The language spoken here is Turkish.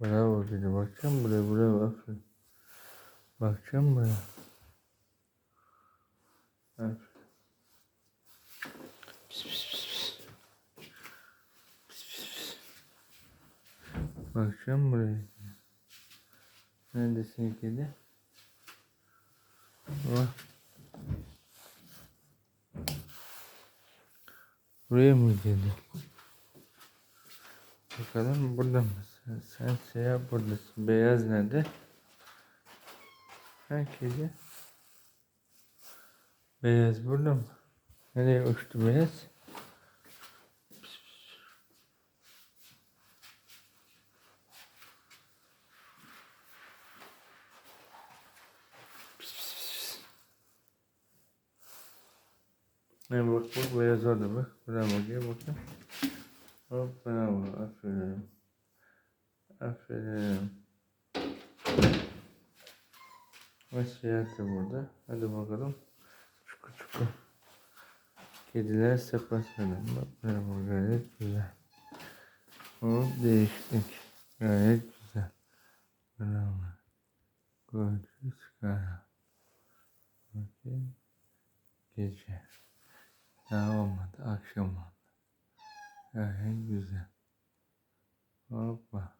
Bravo dedi. Bakacağım buraya. Bravo. Aferin. Bakacağım buraya. Aferin. Pis pis pis pis. Pis pis pis. Bakacağım buraya. Neredesin kedi? Bak. Buraya mı geldi? Bakalım burada mısın? Sen siyah buradasın. Beyaz nerede? Kedi. Beyaz burada mı? Nereye uçtu beyaz? Ne bak bak beyaz orada bak. Bravo gel bakayım. Hop bravo aferin. Aferin. Ve siyah da burada. Hadi bakalım. Çukur çukur. Kediler sepaslanın. Bak bravo gayet güzel. Hop değiştik. Gayet güzel. Bravo. Gorgeous kara. Bakayım. Gece. Daha olmadı. Akşam oldu. Gayet güzel. Hoppa.